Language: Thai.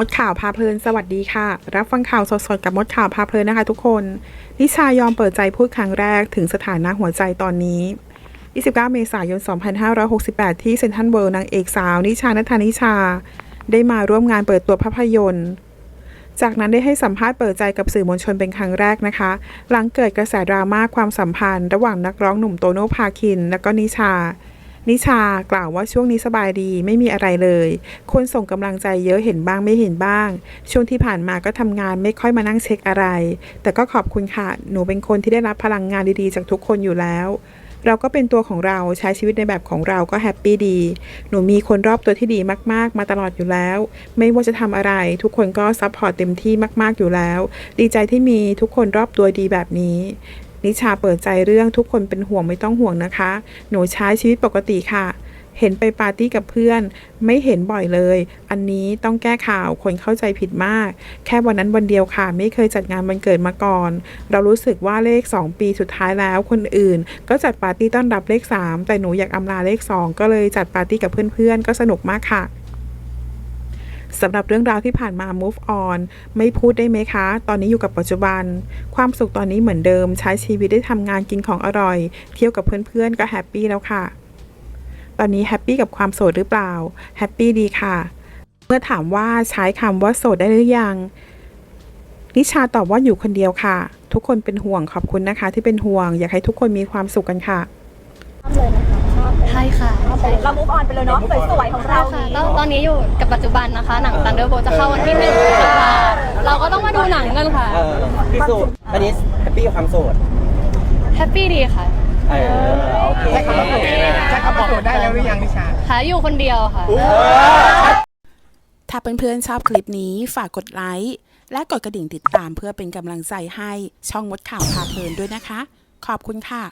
มดข่าวพาเพลินสวัสดีค่ะ รับฟังข่าวสดๆกับมดข่าวพาเพลินนะคะทุกคนนิชายอมเปิดใจพูดครั้งแรกถึงสถานะหัวใจตอนนี้ 29 เมษายน 2568 ที่เซนทรัลเวิลด์นางเอกสาว นิชานัทานิชา ได้มาร่วมงานเปิดตัวภาพยนตร์ จากนั้นได้ให้สัมภาษณ์เปิดใจกับสื่อมวลชนเป็นครั้งแรกนะคะ หลังเกิดกระแสดราม่าความสัมพันธ์ ระหว่างนักร้องหนุ่มโตโน่พาคิน และก็นิชา นิชากล่าวว่าช่วงนี้สบายดีไม่มีอะไรเลย คนส่งกำลังใจเยอะเห็นบ้างไม่เห็นบ้าง ช่วงที่ผ่านมาก็ทำงานไม่ค่อยมานั่งเช็คอะไร แต่ก็ขอบคุณค่ะ หนูเป็นคนที่ได้รับพลังงานดีๆ จากทุกคนอยู่แล้ว เราก็เป็นตัวของเราใช้ชีวิตในแบบของเราก็แฮปปี้ดี หนูมีคนรอบตัวที่ดีมากๆ มาตลอดอยู่แล้ว ไม่ว่าจะทำอะไร ทุกคนก็ซัพพอร์ตเต็มที่มาก ๆอยู่แล้ว ดีใจที่มีทุกคนรอบตัวดีแบบนี้ นิชาเปิดใจเรื่องทุกคนเป็นห่วงไม่ต้องห่วงนะคะ หนูใช้ชีวิตปกติค่ะ เห็นไปปาร์ตี้กับเพื่อน ไม่เห็นบ่อยเลย อันนี้ต้องแก้ข่าวคนเข้าใจผิดมาก แค่วันนั้นวันเดียวค่ะ ไม่เคยจัดงานวันเกิดมาก่อน เรารู้สึกว่าเลข 2 ปีสุดท้ายแล้วคนอื่น ก็จัดปาร์ตี้ต้อนรับเลข 3 แต่หนูอยากอำลาเลข 2 ก็เลยจัดปาร์ตี้กับเพื่อนๆ ก็สนุกมากค่ะ สำหรับเรื่องราวที่ผ่านมา move on ไม่พูดได้ไหมคะ ตอนนี้อยู่กับปัจจุบัน ความสุขตอนนี้เหมือนเดิม ใช้ชีวิตได้ทำงานกินของอร่อย เที่ยวกับเพื่อนๆ ก็แฮปปี้แล้วค่ะ ตอนนี้แฮปปี้กับความโสดหรือเปล่า แฮปปี้ดีค่ะ เมื่อถามว่าใช้คำว่าโสดได้หรือยัง นิชาตอบว่าอยู่คนเดียวค่ะ ทุกคนเป็นห่วงขอบคุณนะคะ ที่เป็นห่วง อยากให้ทุกคนมีความสุขกันค่ะใช่ค่ะ เรามุกออนไปเลยเนาะสวยๆของเราใช่ค่ะตอนตอนนี้อยู่กับปัจจุบันนะคะ หนัง Thunderbolt จะเข้าวันที่หนึ่งพฤษภาเราก็ต้องมาดูหนังกันค่ะ เออพี่สุตอนนี้แฮปปี้กับความโสดแฮปปี้ดีค่ะ เออโอเค ใช้คำว่าโสดได้แล้วหรือยังนิชา หาอยู่คนเดียวค่ะ ถ้าเพื่อนๆชอบคลิปนี้ฝากกดไลค์ และกดกระดิ่งติดตามเพื่อเป็นกำลังใจให้ช่องมดข่าวพาเพลินด้วยนะคะ ขอบคุณค่ะ